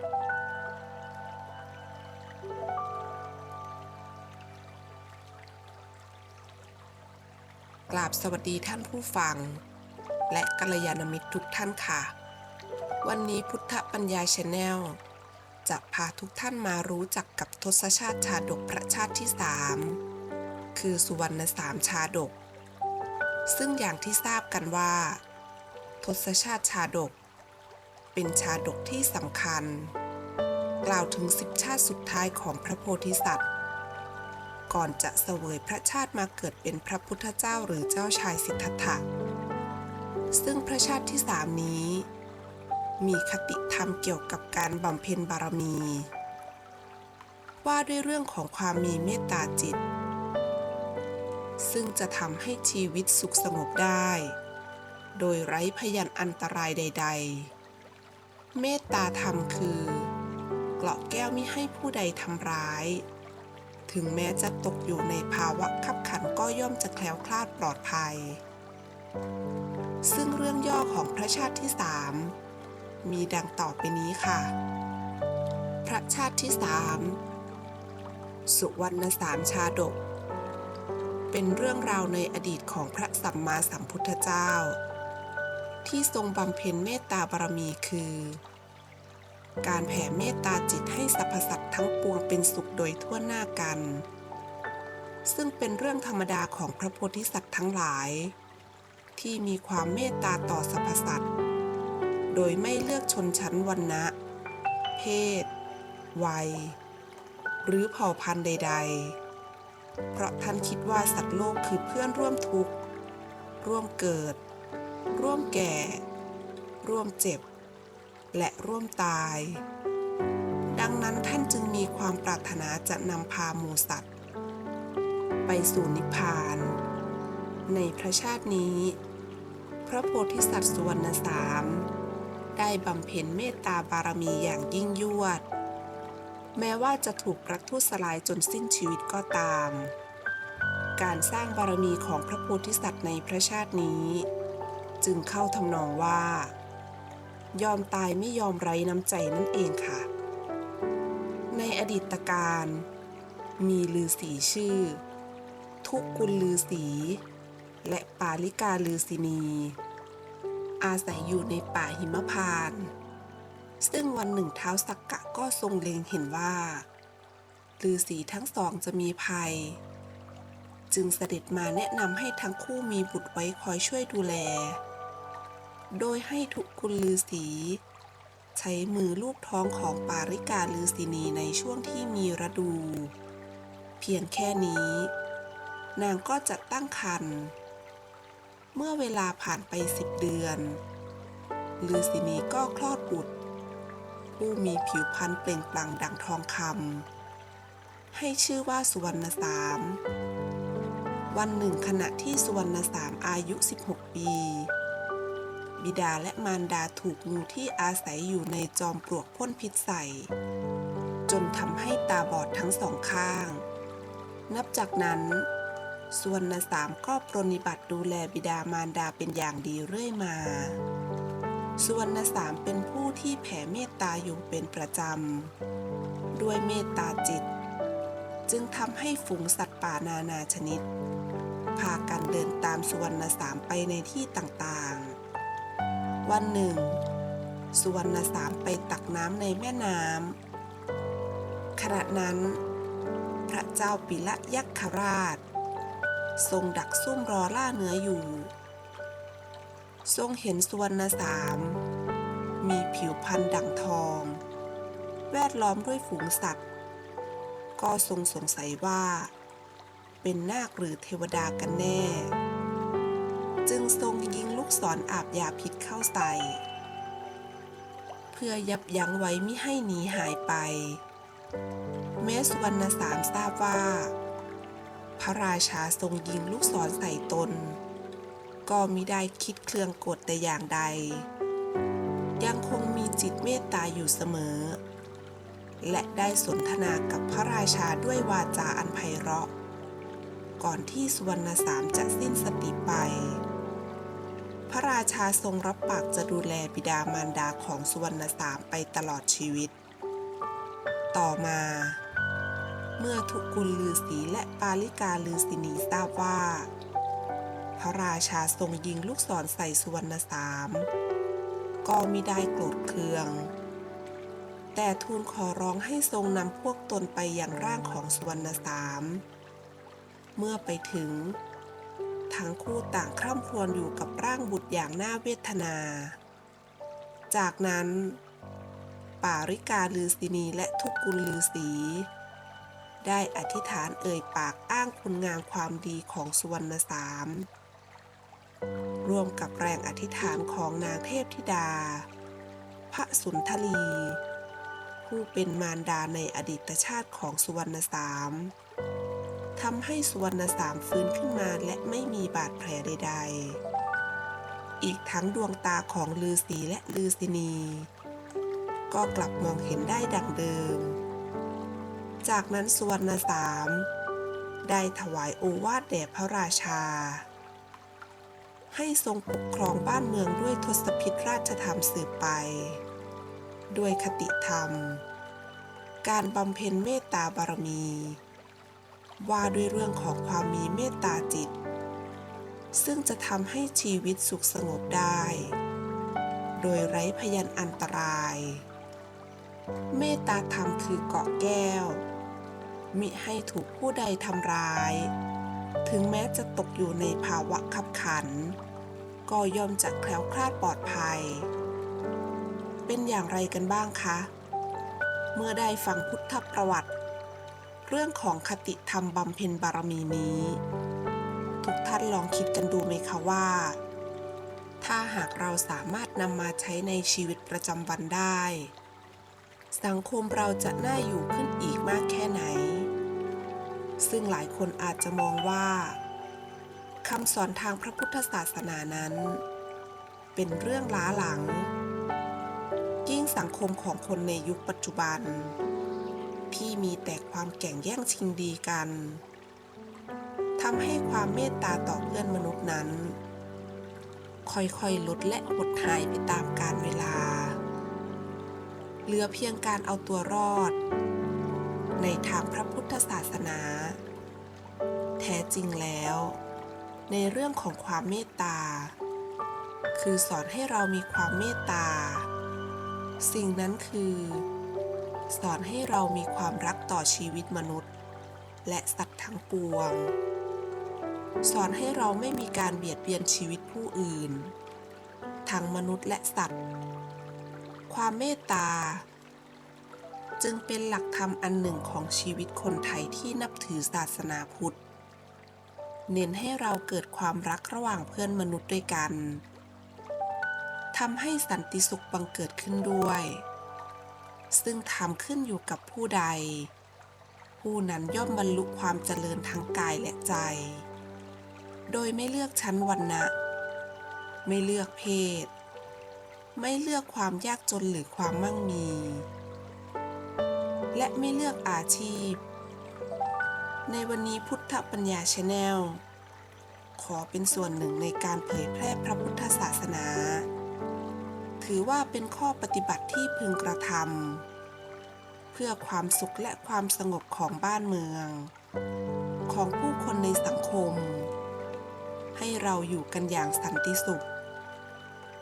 กราบสวัสดีท่านผู้ฟัง และกัลยาณมิตรทุกท่านค่ะ วันนี้พุทธปัญญาชาแนลจะพาทุกท่านมารู้จักกับทศชาติชาดกพระชาติที่สามคือสุวรรณสามชาดก ซึ่งอย่างที่ทราบกันว่า ทศชาติชาดก เป็นชาดกที่สำคัญ กล่าวถึงสิบชาติสุดท้ายของพระโพธิสัตว์ ก่อนจะเสวยพระชาติมาเกิดเป็นพระพุทธเจ้าหรือเจ้าชายสิทธัตถะ ซึ่งพระชาติที่สามนี้ มีคติธรรมเกี่ยวกับการบำเพ็ญบารมี ว่าด้วยเรื่องของความมีเมตตาจิต ซึ่งจะทำให้ชีวิตสุขสงบได้โดยไร้พยันอันตรายใด ๆ เมตตาธรรมคือเกราะแก้วมิให้ผู้ใดทำร้าย ถึงแม้จะตกอยู่ในภาวะขับขันก็ย่อมจะแคล้วคลาดปลอดภัย ซึ่งเรื่องย่อของพระชาติที่สามมีดังต่อไปนี้ค่ะ พระชาติที่สามสุวรรณสามชาดก เป็นเรื่องราวในอดีตของพระสัมมาสัมพุทธเจ้า ที่ทรงบำเพ็ญเมตตาบารมีคือ การแผ่เมตตาจิตให้สรรพสัตว์ทั้งปวงเป็นสุขโดยทั่วหน้ากัน ซึ่งเป็นเรื่องธรรมดาของพระโพธิสัตว์ทั้งหลาย ที่มีความเมตตาต่อสรรพสัตว์ โดยไม่เลือกชนชั้นวรรณะ เพศ วัย หรือเผ่าพันธุ์ใด ๆ เพราะท่านคิดว่าสัตว์โลกคือเพื่อนร่วมทุกข์ ร่วมเกิด ร่วมแก่ ร่วมเจ็บ และร่วมตาย ดังนั้นท่านจึงมีความปรารถนาจะนำพาหมูสัตว์ ไปสู่นิพพาน ในพระชาตินี้ พระโพธิสัตว์สุวรรณสาม ได้บำเพ็ญเมตตาบารมีอย่างยิ่งยวด แม้ว่าจะถูกประทุษลายจนสิ้นชีวิตก็ตามการสร้างบารมีของพระโพธิสัตว์ในพระชาตินี้ จึงเข้าทำนองว่า ยอมตายไม่ยอมไร้น้ำใจนั่นเองค่ะ ในอดีตการ มีลือสีชื่อ ทุกกุลลือสี และปาลิกาลือสินี อาศัยอยู่ในป่าหิมพานต์ซึ่งวันหนึ่งเท้าวสักกะก็ทรงเล็งเห็นว่าลือสีทั้งสองจะมีภัย จึงเสด็จมาแนะนำให้ทั้งคู่มีบุตรไว้คอยช่วยดูแล โดยให้ทุกกุลลือสีใช้มือลูบท้องของปาริกาลือสีนีในช่วงที่มีฤดู เพียงแค่นี้ นางก็จะตั้งครรภ์เมื่อเวลาผ่านไปสิบเดือน ลือสีนีก็คลอดบุตร ผู้มีผิวพรรณเปล่งปลั่งดังทองคำให้ชื่อว่าสุวรรณสามวันหนึ่งขณะที่สุวรรณสามอายุ 16 ปี บิดาและมารดาถูกงูที่อาศัยอยู่ในจอมปลวกพ่นพิษใส่ จนทำให้ตาบอดทั้งสองข้าง นับจากนั้นสุวรรณสามก็ปรนนิบัติดูแลบิดามารดาเป็นอย่างดีเรื่อยมาสุวรรณสามเป็นผู้ที่แผ่เมตตาอยู่เป็นประจำ ด้วยเมตตาจิต จึงทำให้ฝูงสัตว์ป่านานาชนิด พากันเดินตามสุวรรณสามไปในที่ต่าง วันหนึ่ง สุวรรณสามไปตักน้ำในแม่น้ำขณะนั้น พระเจ้าปิละยักษราช ทรงดักซุ่มรอล่าเนื้ออยู่ ทรงเห็นสุวรรณสาม มีผิวพรรณดั่งทอง แวดล้อมด้วยฝูงสัตว์ ก็ทรงสงสัยว่า เป็นนาคหรือเทวดากันแน่ ทรงยิงลูกศรอาบยาพิษเข้าใส่ เพื่อยับยั้งไว้มิให้หนีหายไปแม้สุวรรณสามทราบว่า พระราชาทรงยิงลูกศรใส่ตน ก็มิได้คิดเครื่องกดแต่อย่างใด ยังคงมีจิตเมตตาอยู่เสมอ และได้สนทนากับพระราชาด้วยวาจาอันไพเราะก่อนที่สุวรรณสามจะสิ้นสติไป พระราชาทรงรับปากจะดูแลบิดามารดาของสุวรรณสามไปตลอดชีวิต ต่อมา เมื่อทุกุลลือสีและปาลิกาลือสินีทราบว่า พระราชาทรงยิงลูกศรใส่สุวรรณสาม ก็มิได้โกรธเคือง แต่ทูลขอร้องให้ทรงนำพวกตนไปยังร่างของสุวรรณสาม เมื่อไปถึง ทั้งคู่ต่างคร่ำครวญอยู่กับร่างบุตรอย่างน่าเวทนา จากนั้น ป่าริกาลือศินีและทุกกุลลือสีได้อธิษฐานเอ่ยปากอ้างคุณงามความดีของสุวรรณสามรวมกับแรงอธิษฐานของนางเทพธิดา พระสุนทรีผู้เป็นมารดาในอดีตชาติของสุวรรณสาม ทำให้สุวรรณสามฟื้นขึ้นมาและไม่มีบาดแผลใด ๆ อีกทั้งดวงตาของลือสีและลือศินี ก็กลับมองเห็นได้ดังเดิม จากนั้นสุวรรณสามได้ถวายโอวาทแด่พระราชา ให้ทรงปกครองบ้านเมืองด้วยทศพิธราชธรรมสืบไป ด้วยคติธรรม การบำเพ็ญเมตตาบารมี ว่าด้วยเรื่องของความมีเมตตาจิต ซึ่งจะทำให้ชีวิตสุขสงบได้ โดยไร้พยันอันตราย เมตตาธรรมคือเกาะแก้ว มิให้ถูกผู้ใดทำร้าย ถึงแม้จะตกอยู่ในภาวะขับขัน ก็ย่อมจะแคล้วคลาดปลอดภัย เป็นอย่างไรกันบ้างคะ เมื่อได้ฟังพุทธประวัติ เรื่องของคติธรรมบำเพ็ญบารมีนี้ ทุกท่านลองคิดกันดูไหมคะว่า ถ้าหากเราสามารถนำมาใช้ในชีวิตประจำวันได้ สังคมเราจะน่าอยู่ขึ้นอีกมากแค่ไหน ซึ่งหลายคนอาจจะมองว่าคำสอนทางพระพุทธศาสนานั้น เป็นเรื่องล้าหลัง ยิ่งสังคมของคนในยุคปัจจุบัน ที่มีแต่ความแข่งแย่งชิงดีกันทำให้ความเมตตาต่อเพื่อนมนุษย์นั้น ค่อยๆลดและหดหายไปตามกาลเวลา เหลือเพียงการเอาตัวรอด ในทางพระพุทธศาสนา แท้จริงแล้ว ในเรื่องของความเมตตา คือสอนให้เรามีความเมตตา สิ่งนั้นคือ สอนให้เรามีความรักต่อชีวิตมนุษย์ และสัตว์ทั้งปวง สอนให้เราไม่มีการเบียดเบียนชีวิตผู้อื่น ทั้งมนุษย์และสัตว์ ความเมตตา จึงเป็นหลักธรรมอันหนึ่งของชีวิตคนไทยที่นับถือศาสนาพุทธ เน้นให้เราเกิดความรักระหว่างเพื่อนมนุษย์ด้วยกันทำให้สันติสุขบังเกิดขึ้นด้วย ซึ่งทำขึ้นอยู่กับผู้ใด ผู้นั้นย่อมบรรลุความเจริญทางกายและใจ โดยไม่เลือกชั้นวรรณะ ไม่เลือกเพศ ไม่เลือกความยากจนหรือความมั่งมี และไม่เลือกอาชีพ ในวันนี้พุทธปัญญาชาแนลขอเป็นส่วนหนึ่งในการเผยแพร่พระพุทธศาสนา ถือว่าเป็นข้อปฏิบัติที่พึงกระทำเพื่อความสุขและความสงบของบ้านเมือง ของผู้คนในสังคม ให้เราอยู่กันอย่างสันติสุข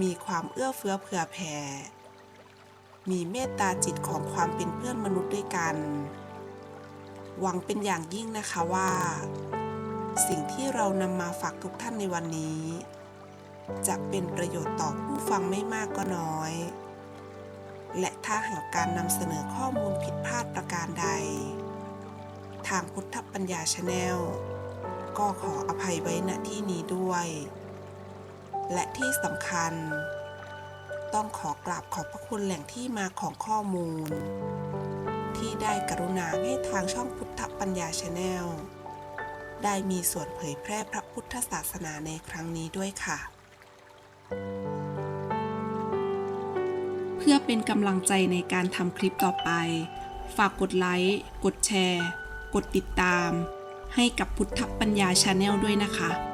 มีความเอื้อเฟื้อเผื่อแผ่ มีเมตตาจิตของความเป็นเพื่อนมนุษย์ด้วยกัน หวังเป็นอย่างยิ่งนะคะว่า สิ่งที่เรานำมาฝากทุกท่านในวันนี้ จะเป็นประโยชน์ต่อผู้ฟังไม่มากก็น้อย และถ้าหากการนำเสนอข้อมูลผิดพลาดประการใด ทางพุทธปัญญาชาแนลก็ขออภัยไว้ณที่นี้ด้วย และที่สำคัญ ต้องขอกราบขอบพระคุณแหล่งที่มาของข้อมูล ที่ได้กรุณาให้ทางช่องพุทธปัญญาชาแนลได้มีส่วนเผยแพร่พระพุทธศาสนาในครั้งนี้ด้วยค่ะ เพื่อเป็นกำลังใจในการทำคลิปต่อไป ฝากกดไลค์ กดแชร์ กดติดตาม ให้กับพุทธปัญญาชาแนลด้วยนะคะ